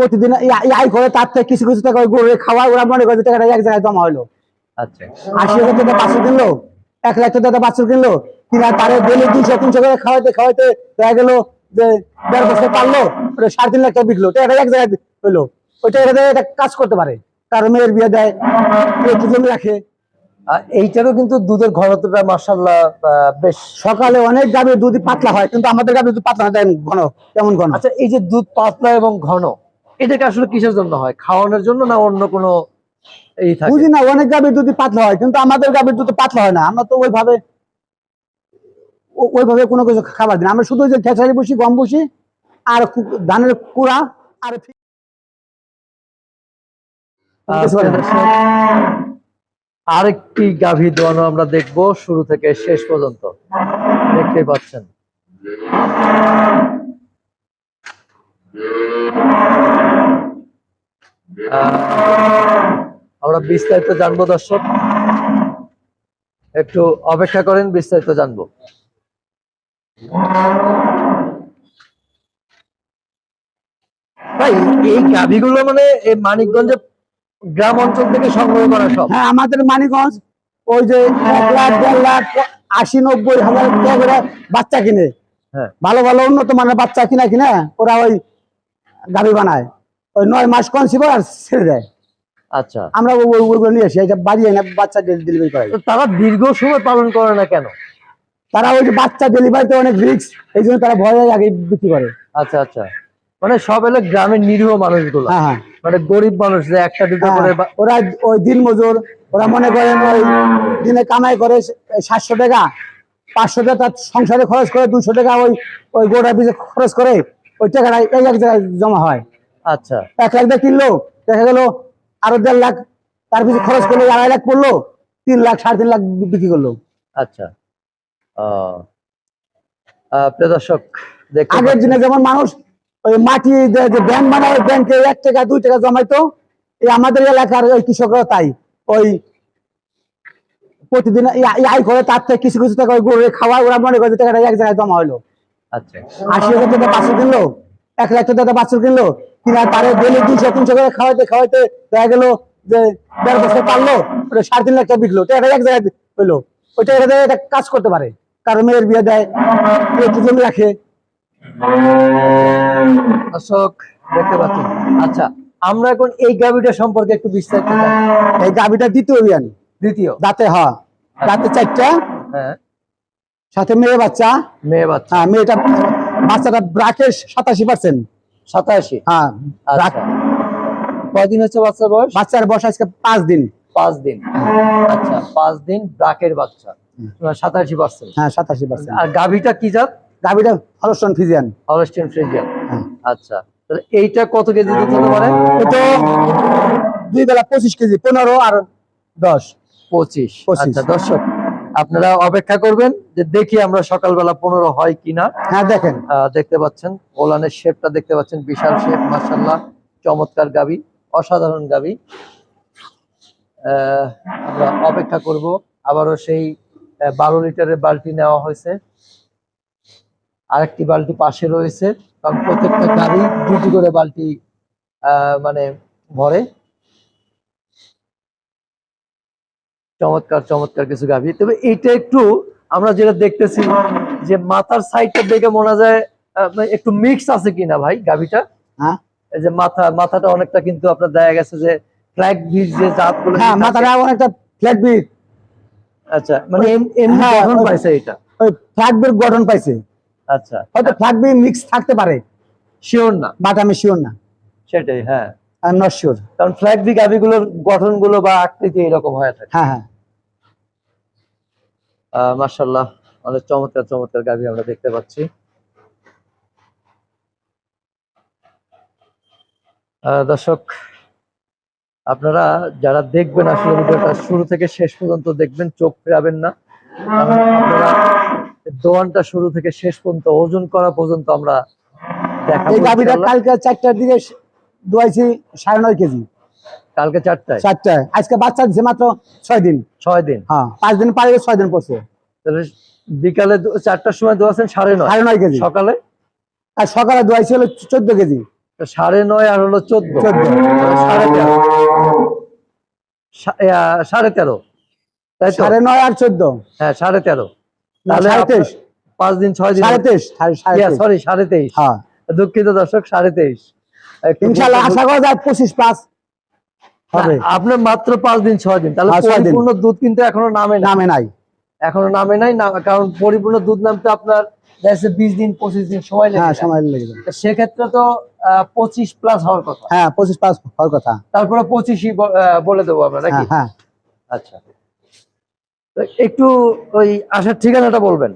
প্রতিদিন আয় করে তার থেকে কিছু কিছু টাকা ওই গরুরে খাওয়া ওরা মনে করে টাকাটা এক জায়গায় জমা হলো। আচ্ছা। আশি হাজার টাকা বাছুর কিনলো এক লাখ টাকা বাছুর কিনলো কিনা তারে ডেলি তিনশো করে খাওয়াইতে খাওয়াইতে দেখা গেলো যে দেড় বছর পারল ওটা সাড়ে তিন লাখ টাকা বিকলো টাকাটা এক জায়গায় ওই টাকাটা একটা কাজ করতে পারে। তার মেয়ের বিয়ে দেয় জমি রাখে। এইটারও কিন্তু দুধের ঘনত্বটা মার্শাল্লাহ বেশ সকালে অনেক গাভীর দুধ পাতলা হয় কিন্তু আমাদের গাভীর দুধ পাতলা হয় ঘন কেমন ঘন। আচ্ছা এই যে দুধ পাতলা এবং ঘন এটাকে আসলে কিসের জন্য হয়? খাওয়ানোর জন্য না অন্য কোনো এই বুঝি না অনেক গাভীর দুধ পাতলা হয় কিন্তু আমাদের গাভীর দুধ পাতলা হয় না। আমরা তো ওইভাবে ওইভাবে কোনো কিছু খাবার দিই আমরা শুধু যে খেসারি বসি গম বসি আর ধানের কুড়া আর না। আরেকটি গাভী দোয়ানো আমরা দেখব শুরু থেকে শেষ পর্যন্ত। দেখতে পাচ্ছেন। আমরা বিস্তারিত জানব দর্শক। একটু অপেক্ষা করেন বিস্তারিত জানব। ভাই এই গাভীগুলো মানে এই মানিকগঞ্জে গ্রাম অঞ্চল থেকে সংগ্রহ করা সব? হ্যাঁ আমাদের মানিকগঞ্জ ওই যে এক লাখ দেড় লাখ আশি নব্বই হাজার করে বাচ্চা কিনে। হ্যাঁ। ভালো ভালো উন্নত মানের বাচ্চা কিনা কিনা ওরা ওই গাভী বানায়। ওই নয় মাস কনসিভ আর ছেড়ে দেয়। আচ্ছা। আমরা ওই- ওই- ওইগুলো নিয়ে আসি এটা বাড়ি বাচ্চা ডেলিভারি তারা দীর্ঘ সময় পালন করে না কেন? তারা ওই বাচ্চা ডেলিভারিতে অনেক রিস্ক এই জন্য তারা ভয়ে আগে বিক্রি করে। আচ্ছা আচ্ছা। মানে সব গ্রামের নিরীহ মানুষগুলো। হ্যাঁ হ্যাঁ। মানে গরিব মানুষ যে একটা দুটো হ্যাঁ, করে ওরা ওই দিন মজুর ওরা মনে করেন ওই দিনে কামাই করে সাতশো টাকা পাঁচশো টাকা তার সংসারে খরচ করে দুশো টাকা ওই ওই গোটা বীজে খরচ করে ওই টাকাটা এই এক জায়গায় জমা হয়। আচ্ছা। এক লাখ দিয়ে কিনলো দেখা গেল আরও দেড় লাখ তার পিছনে খরচ করল আড়াই লাখ পড়ল তিন লাখ সাড়ে তিন লাখ বিক্রি করল। আচ্ছা। দর্শক আগের দিনে যেমন মানুষ ওই মাটি যে ব্যাংক বানায় ওই ব্যাংকে এক টাকা দুই টাকা জমাইতো এই আমাদের এলাকার ওই কৃষকরা তাই। ওই প্রতিদিন আয় করে তার থেকে কিছু কিছু টাকা ওই গরুরে খাওয়া ওরা মনে করে টাকাটা এক জায়গায় জমা হলো আচ্ছা। আশি হাজার টাকা বাছুর কিনলো এক লাখ টাকা বাছুর কিনলো। কিনা তারে ডেলি দুশো তিনশো করে খাওয়াইতে খাওয়াইতে দেখা গেল যে দেড় বছর পারল ওটা সাড়ে তিন লাখ টাকা বিকলো। এক জায়গায় হইল। ওই টাকাটা দিয়ে একটা কাজ করতে পারে। কারও মেয়ের বিয়ে দেয় একটু রাখে। দর্শক দেখতে পাচ্ছেন। আচ্ছা আমরা এখন এই গাভীটা সম্পর্কে একটু বিস্তারিত। এই গাভিটা দ্বিতীয় বিয়ান। দ্বিতীয়? দাঁতে হ দাঁতে চারটা। হ্যাঁ। সাথে মেয়ে বাচ্চা। মেয়ে বাচ্চা। হ্যাঁ মেয়েটা বাচ্চাটা ব্রাকের সাতাশি পার্সেন্ট। সাতাশি? হ্যাঁ আচ্ছা। কয়দিন হচ্ছে বাচ্চার বয়স? বাচ্চার বয়স আজকে পাঁচ দিন। পাঁচ দিন। আচ্ছা পাঁচ দিন ব্রাকের বাচ্চা। সাতাশি পার্সেন্ট। হ্যাঁ সাতাশি পার্সেন্ট। আর গাভীটা কি জাত? গাভিটা হলস্টন ফিজিয়ান হলস্টিন ফ্রিজিয়ান। হ্যাঁ। আচ্ছা তাহলে এইটা কত কেজি দুধ হতে পারে? এটা দুই বেলা পঁচিশ কেজি পনেরো আর দশ। পঁচিশ। পঁচিশ। আচ্ছা দর্শক আপনারা অপেক্ষা করবেন যে দেখি আমরা সকালবেলা পনেরো হয় কিনা। হ্যাঁ দেখেন। দেখতে পাচ্ছেন ওলানের শেপটা দেখতে পাচ্ছেন বিশাল শেপ মার্শাল্লাহ চমৎকার গাবি অসাধারণ গাবি। আমরা অপেক্ষা করব আবারও সেই বারো লিটারের বালতি নেওয়া হয়েছে। আরেকটি বালতি পাশে রয়েছে কারণ প্রত্যেকটা গাড়ি দুটি করে বালতি আহ, মানে ভরে। চমৎকার চমৎকার কিছু গাভী। তবে এইটা একটু আমরা যেটা দেখতেছি যে মাথার সাইডটা দেখে মনে যায় একটু মিক্স আছে কিনা ভাই গাভীটা? হ্যাঁ। যে মাথা মাথাটা অনেকটা কিন্তু আপনার দেখা গেছে যে ফ্ল্যাগ বীজ যে হ্যাঁ মাথাটা অনেকটা ফ্ল্যাট বিট আচ্ছা মানে এম- এমনি হ্যাঁ, গঠন পাইছে এটা ওই ফ্ল্যাট বিট গঠন পাইছে। আচ্ছা। হয়তো ফ্ল্যাট বিট মিক্স থাকতে পারে। শিওর না। বাট আমি শিওর না। সেটাই হ্যাঁ। আই এম নট শিওর কারণ ফ্ল্যাগ বি গাভীগুলোর গঠনগুলো বা আকৃতি এরকম হয়ে থাকে। হ্যাঁ হ্যাঁ। আহ মাশাল্লাহ অনেক চমৎকার চমৎকার গাভী আমরা দেখতে পাচ্ছি। দর্শক আপনারা যারা দেখবেন আসলে ভিডিওটা শুরু থেকে শেষ পর্যন্ত দেখবেন চোখ ফেরাবেন না। আপনারা দোয়ানটা শুরু থেকে শেষ পর্যন্ত ওজন করা পর্যন্ত আমরা এই গাভিটা কালকে চারটার দিকে দোয়াইছি সাড়ে নয় কেজি। কালকে চারটায়? চারটায়। আজকে বাচ্চা দিছে মাত্র ছয় দিন। ছয় দিন? হ্যাঁ পাঁচ দিন পারে ছয় দিন পড়ছে। তাহলে বিকালে চারটার সময় দোয়াছেন সাড়ে নয়? সাড়ে নয় কেজি। সকালে? আর সকালে দোয়াইছি হলো চোদ্দ কেজি। সাড়ে নয় আর হলো চোদ্দ? চোদ্দ। সাড়ে তেরো। সাড়ে তেরো। তাই সাড়ে নয় আর চোদ্দ। হ্যাঁ সাড়ে তেরো। তাহলে পাঁচ দিন ছয় দিন সাড়ে তেইশ সাড়ে সাড়ে তেইশ। সরি সাড়ে তেইশ। হ্যাঁ। দুঃখিত দর্শক সাড়ে তেইশ। বুঝতে- আশা করা যায় পঁচিশ প্লাস হবে। আপনার মাত্র পাঁচ দিন ছয় দিন। তাহলে হ্যাঁ। পরিপূর্ণ দুধ কিন্তু এখনও নামে নামে নাই। এখনও নামে নাই কারণ পরিপূর্ণ দুধ নামতে আপনার বিশ দিন পঁচিশ দিন সময় হ্যাঁ লাগে সময় লেগে তো সেক্ষেত্রে তো পঁচিশ প্লাস হওয়ার কথা। হ্যাঁ পঁচিশ প্লাস হওয়ার কথা। তারপরে পঁচিশই বলে দেবো আমরা নাকি? হ্যাঁ হ্যাঁ। আচ্ছা। একটু ওই আসার ঠিকানাটা বলবেন।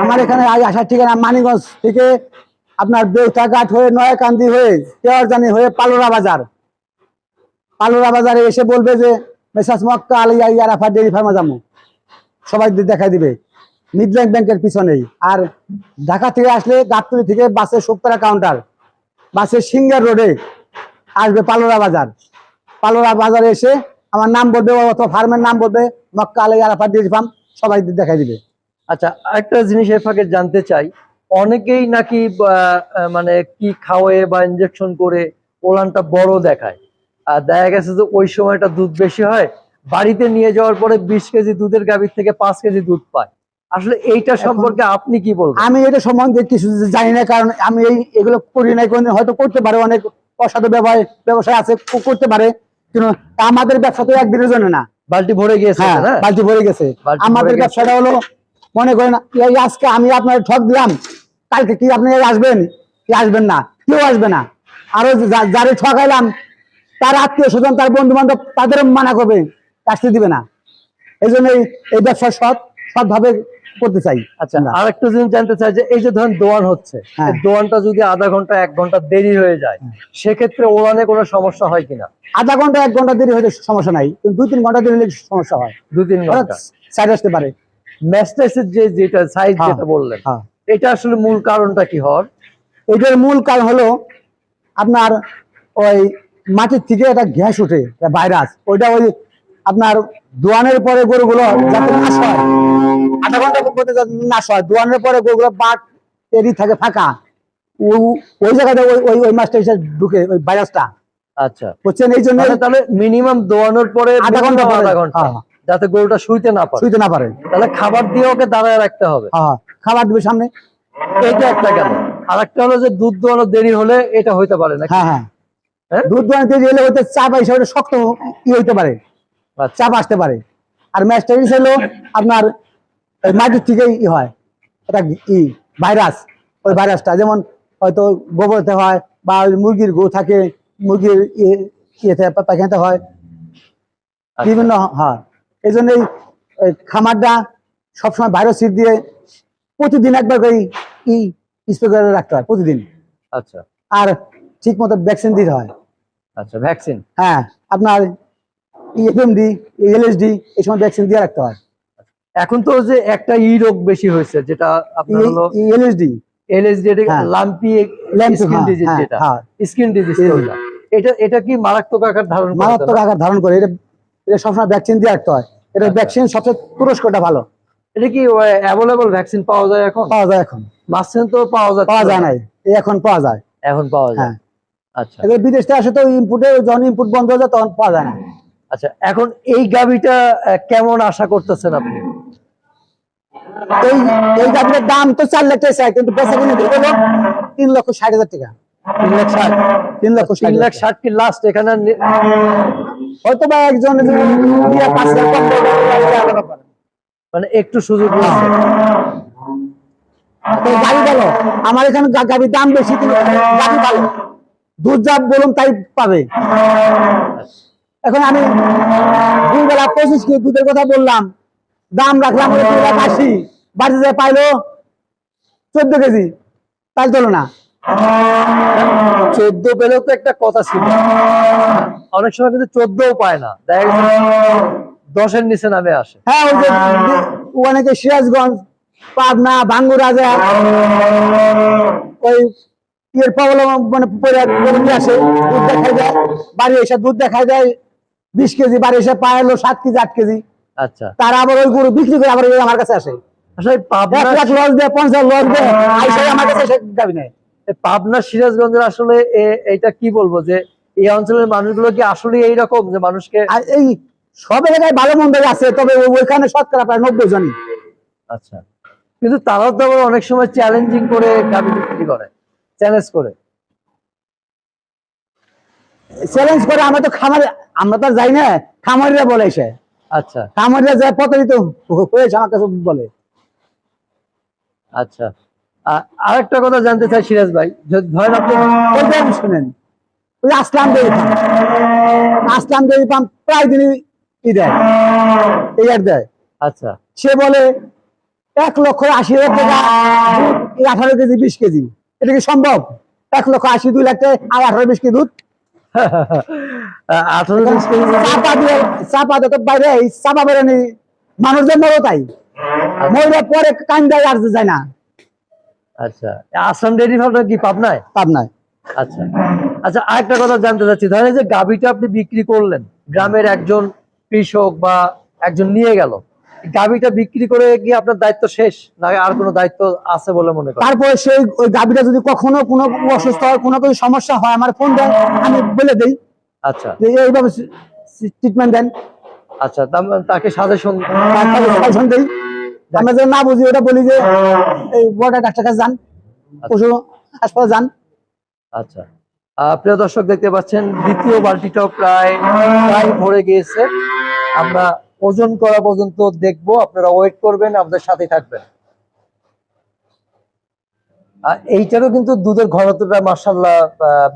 আমার এখানে আসার ঠিকানা মানিগঞ্জ থেকে আপনার বেউতাঘাট হয়ে, নয়াকান্দি হয়ে তেওয়ারজানি হয়ে পালোরা বাজার। পালোরা বাজারে এসে বলবে যে, messrs Makka Aliya Yarafa dairy farm যাব। সবাই দেখাই দিবে। মিডল্যান্ড ব্যাংকের পিছনেই। আর ঢাকা থেকে আসলে গাবতলি থেকে বাসের শুক্তারা কাউন্টার। বাসের সিঙ্গার রোডে আসবে পালোরা বাজার। পালোরা বাজারে এসে আমার নাম বলবে, অথবা ফার্মের নাম বলবে, মক্কা আলিয়া ইয়ারাফা ডেরি ফার্ম, সবাই দেখাই দিবে। আচ্ছা আরেকটা জিনিস এর ফাঁকে জানতে চাই। অনেকেই নাকি মানে কি খাওয়ে বা ইনজেকশন করে ওলানটা বড় দেখায়। আর দেখা গেছে যে ওই সময়টা দুধ বেশি হয় বাড়িতে নিয়ে যাওয়ার পরে বিশ কেজি দুধের গাভীর থেকে পাঁচ কেজি দুধ পায়। আসলে এইটা সম্পর্কে আপনি কি বলবেন? আমি এটা সম্বন্ধে কিছু জানি না কারণ আমি এই এগুলো করি নাই কোনদিন হয়তো করতে পারে অনেক অসাধু ব্যবসায় ব্যবসায় আছে করতে পারে কিন্তু আমাদের ব্যবসা তো একদিনের জন্য না। বালতি ভরে গিয়েছে হ্যাঁ বালতি ভরে গেছে। আমাদের ব্যবসাটা হলো মনে করেন আজকে আমি আপনার ঠক দিলাম কালকে কি আপনি আসবেন? কি আসবেন না? কেউ আসবে না। আরও যারে ঠকাইলাম তার আত্মীয় স্বজন তার বন্ধু বান্ধব তাদের মানা করবে আসতে দিবে না। এই জন্য এই- ব্যবসা সৎ সৎভাবে করতে চাই আচ্ছা আর একটা জিনিস জানতে চাই যে এই যে ধরেন দোয়ান হচ্ছে হ্যাঁ। দোয়ানটা যদি আধা ঘণ্টা এক ঘণ্টা দেরি হয়ে যায় সেক্ষেত্রে ওলানে কোনো সমস্যা হয় কিনা? আধা ঘণ্টা এক ঘণ্টা দেরি হলে সমস্যা নাই কিন্তু দুই তিন ঘণ্টা দেরি হলে সমস্যা হয়। দু তিন ঘণ্টা। সাইড আসতে পারে। ম্যাস্টাইসের যে যেটা সাইজ হ্যাঁ। যেটা বললেন হ্যাঁ। এটা আসলে মূল কারণটা কি হওয়ার এটার মূল কারণ হলো আপনার ওই মাটির থেকে একটা গ্যাস উঠে ভাইরাস। ওইটা ওই আপনার দোয়ানের পরে গরুগুলো যাতে নাশ হয় আধা ঘণ্টা নাশ হয় দোয়ানের পরে গরুগুলো বাট এরি থাকে ফাঁকা। ওই জায়গাতে ওই ওই ওই মাছটা এসে ঢুকে ওই ভাইরাসটা। আচ্ছা। বুঝছেন এই জন্য তাহলে মিনিমাম দোয়ানোর পরে আধা ঘণ্টা আধা ঘণ্টা হ্যাঁ। যাতে গরুটা শুইতে না পারে। শুইতে না পারে। তাহলে খাবার দিয়ে ওকে দাঁড়ায় রাখতে হবে। হ্যাঁ। খাবার দিবে সামনে। এটা একটা কেন? আর একটা হলো যে দুধ দোয়ানো দেরি হলে এটা হইতে পারে না হ্যাঁ হ্যাঁ। হ্যাঁ? দুধ দোয়ানিতে গেলে হয়তো চাপ এসে ওটা শক্ত ই হইতে পারে। আচ্ছা। চাপ আসতে পারে। আর ম্যাস্টাইটিস হলো আপনার ওই মাটির থেকেই ই হয়। এটা ই ভাইরাস। ওই ভাইরাসটা যেমন হয়তো গোবরতে হয় বা ওই মুরগির গু থাকে মুরগির ইয়ে- ইয়েতে পায়খানাতে হয়। আচ্ছা। বিভিন্ন হয়। এই জন্যই ওই খামারটা সবসময় ভাইরাস সিট দিয়ে প্রতিদিন একবার করে ই স্প্রে করে রাখতে হয় প্রতিদিন। আচ্ছা। আর ঠিক মতো ভ্যাকসিন দিতে হয়। আচ্ছা ভ্যাকসিন হ্যাঁ আপনার এফএমডি এলএসডি এই সময় ভ্যাকসিন দিয়ে রাখতে হয়। এখন তো যে একটা ই রোগ বেশি হয়েছে যেটা আপনার হলো এলএসডি এলএসডি হ্যাঁ। লাম্পি Lumpy, স্কিন হ্যাঁ, ডিজিজ হ্যাঁ, যেটা? হ্যাঁ। স্কিন ডিজিজ এটা। এটা কি মারাত্মক আকার ধারণ করে? মারাত্মক আকার ধারণ করে। এটা এটা সবসময় ভ্যাকসিন দিয়ে রাখতে হয়। এটা আচ্ছা। ভ্যাকসিন সবচেয়ে তুরস্কটা ভালো। এটা কি অ্যাভেলেবল ভ্যাকসিন পাওয়া যায় এখন? পাওয়া যায় এখন। তো পাওয়া যায়। পাওয়া যায় নাই। এখন পাওয়া যায়। এখন পাওয়া যায়। হ্যাঁ। আচ্ছা। বিদেশ থেকে আসে তো ইনপুটে যখন ইনপুট বন্ধ হয়ে যায় তখন পাওয়া যায় না। আচ্ছা এখন এই গাবিটা কেমন আশা করতেছেন আপনি? এই এই গাভীর দাম তো চার লাখ টাকা কিন্তু বেচা কিনে হলো তিন লক্ষ ষাট হাজার টাকা। তিন লাখ ষাট। তিন লক্ষ তিন লাখ। ষাট কি লাস্ট এখানে হয়তো বা একজন পাঁচ হাজার কম করবে, তাহলে আলাদা ব্যাপার। মানে একটু সুযোগ রয়েছে গাড়ি ভালো আমার এখানে গাড়ির দাম বেশি গাড়ি ভালো দুধ যা বলুন তাই পাবে। এখন আমি দুই বেলা পঁচিশ কেজি দুধের কথা বললাম। দাম রাখলাম দুই লাখ আশি। বাড়িতে যায় পাইলো চোদ্দ কেজি তাই চলো না? চোদ্দ পেলেও তো একটা কথা ছিল। অনেক সময় কিন্তু চোদ্দও পায় না। দেখা গেছে দশের নিচে নামে আসে। হ্যাঁ ওই যে অনেকে সিরাজগঞ্জ পাবনা ভাঙ্গুরা যায় ওই ইয়ের মানে আসে দুধ দেখাই যায় বাড়ি এসে দুধ দেখাই যায় বিশ কেজি বাড়ি এসে পায়ালো সাত কেজি আট কেজি। আচ্ছা। তারা আবার ওই গরু বিক্রি করে আবার আমার কাছে আসে। আসলে এক পাবনা সিরাজগঞ্জের আসলে এ- এইটা কি বলব যে এই অঞ্চলের মানুষগুলো কি আসলে এইরকম যে মানুষকে এই সব এলাকায় ভালো মন্দ আছে তবে ওইখানে শতকরা প্রায় নব্বই জন আচ্ছা। কিন্তু তারাও তো অনেক সময় চ্যালেঞ্জিং করে গাভি বিক্রি করে চ্যালেঞ্জ করে। চ্যালেঞ্জ করে আমরা তো খামারে আমরা তো যাই না খামারিরা বলে সে আচ্ছা। খামারিরা যায় প্রতারিত হয়েছে আমার কাছে বলে। আচ্ছা। আর একটা কথা জানতে চাই সিরাজ ভাই ধরেন আপনি শুনেন। ওই আসলাম দেবী পাম্প। আসলাম দেবী পাম্প প্রায় দিনই দেয়? দেয়। আচ্ছা। সে বলে এক লক্ষ আশি হাজার টাকা আঠারো কেজি বিশ কেজি। এটা কি সম্ভব? এক লক্ষ আশি দুই লাখ টাকা আর আঠারো বিশ কেজি দুধ? আঠারো বিশ কেজি চাপা দিয়ে চাপা তো বাইরে চাপা বেরোনি মানুষদের মরো তাই। মহিলা পরে কান দেয় আর যায় না। আচ্ছা। আসাম ডেয়ারি ফার্মটা কি পাবনায়? পাবনায়। আচ্ছা। আচ্ছা আরেকটা কথা জানতে চাচ্ছি। ধরেন যে গাভীটা আপনি বিক্রি করলেন গ্রামের একজন কৃষক বা একজন নিয়ে গেল। গাভীটা বিক্রি করে কি আপনার দায়িত্ব শেষ? না আর কোনো দায়িত্ব আছে বলে মনে করেন? তারপরে সেই ওই গাভীটা যদি কখনো কোনো অসুস্থ হয় কোনো কিছু সমস্যা হয় আমার ফোন দেয় আমি বলে দেই। আচ্ছা। এইভাবে ট্রিটমেন্ট দেন। আচ্ছা তার- তাকে সাজেশন সাজেশন দেই। আমরা যে না বুঝি ওটা বলি যে এই বড় ডাক্তার কাছে যান পশু হাসপাতাল যান। আচ্ছা। প্রিয় দর্শক দেখতে পাচ্ছেন দ্বিতীয় বালতিটাও প্রায় প্রায় ভরে গিয়েছে। আমরা ওজন করা পর্যন্ত দেখব। আপনারা ওয়েট করবেন আমাদের সাথে থাকবেন। এইটারও কিন্তু দুধের ঘনত্বটা মার্শাল্লাহ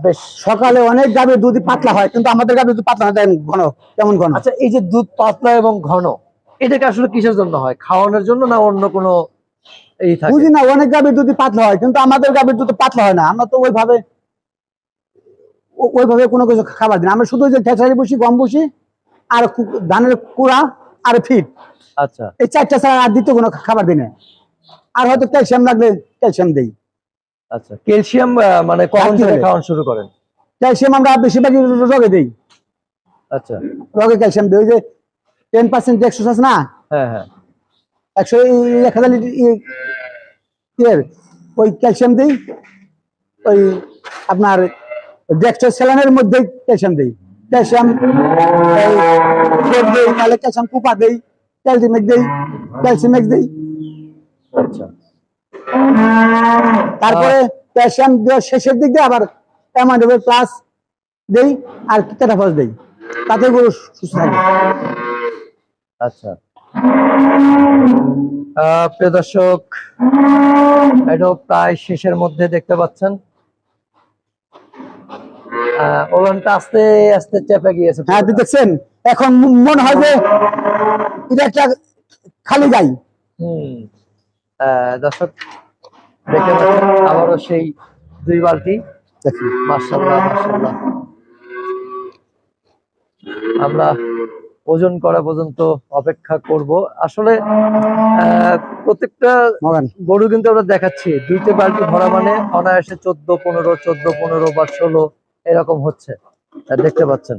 বেশ সকালে অনেক গাভীর দুধ পাতলা হয় কিন্তু আমাদের গাভীর দুধ পাতলা দেন ঘন কেমন ঘন। আচ্ছা এই যে দুধ পাতলা এবং ঘন এটাকে আসলে কিসের জন্য হয়? খাওয়ানোর জন্য না অন্য কোনো এই থাকে? বুঝি না অনেক গাভীর দুধ পাতলা হয় কিন্তু আমাদের গাভীর দুধ পাতলা হয় না আমরা তো ওইভাবে ওইভাবে কোনো কিছু খাবার দিই না। আমরা শুধু ওই যে খেসারি বসি গম বসি আর ধানের কুড়া আর ফিট আচ্ছা। এই চারটা ছাড়া আর দ্বিতীয় কোনো খাবার দিই না। আর হয়তো ক্যালসিয়াম লাগলে ক্যালসিয়াম দেই। আচ্ছা ক্যালসিয়াম মানে কখন থেকে খাওয়ানো শুরু করেন? ক্যালসিয়াম আমরা বেশিরভাগই রগে দিই। আচ্ছা। রগে ক্যালসিয়াম দিই। ওই যে টেন পার্সেন্ট এক্সোস আছে না? হ্যাঁ হ্যাঁ। একশো এক হাজার লিটার ওই ক্যালসিয়াম দিই। ওই আপনার ডেক্সট্রো স্যালানের মধ্যে দিই। দিই তাহলে কুপা দিই ক্যালসিমেক দিই ক্যালসিমেক দিই। আচ্ছা। তারপরে ক্যালসিয়াম দেওয়ার শেষের দিক দিয়ে আবার অ্যামাইডোবের প্লাস দেই আর ক্যাটাফস দেই। তাতে গরু সুস্থ থাকে। আচ্ছা। প্রিয় দর্শক এটাও প্রায় শেষের মধ্যে দেখতে পাচ্ছেন। ওলানটা আস্তে আস্তে চেপে গিয়েছে। হ্যাঁ দেখছেন? এখন মনে হয় যে এটা একটা খালি গাই। হুম। দর্শক পাচ্ছেন আবারও সেই দুই বালতি। দেখুন। মার্শাল্লাহ মার্শাল্লাহ আমরা ওজন করা পর্যন্ত অপেক্ষা করব। আসলে আহ, প্রত্যেকটা গরু কিন্তু আমরা দেখাচ্ছি। দুইটা বালতি ভরা মানে অনায়াসে চোদ্দ পনেরো চোদ্দ পনেরো বা ষোলো এরকম হচ্ছে। দেখতে পাচ্ছেন।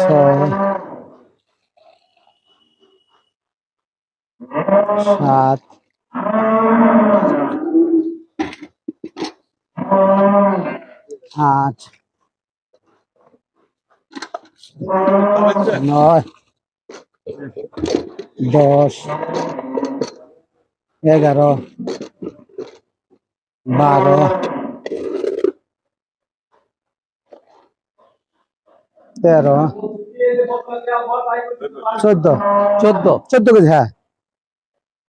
ছয় সাত। আট। নয়। দশ। এগারো। বারো। তেরো। চোদ্দ। চোদ্দ। চোদ্দ কেজি হ্যাঁ।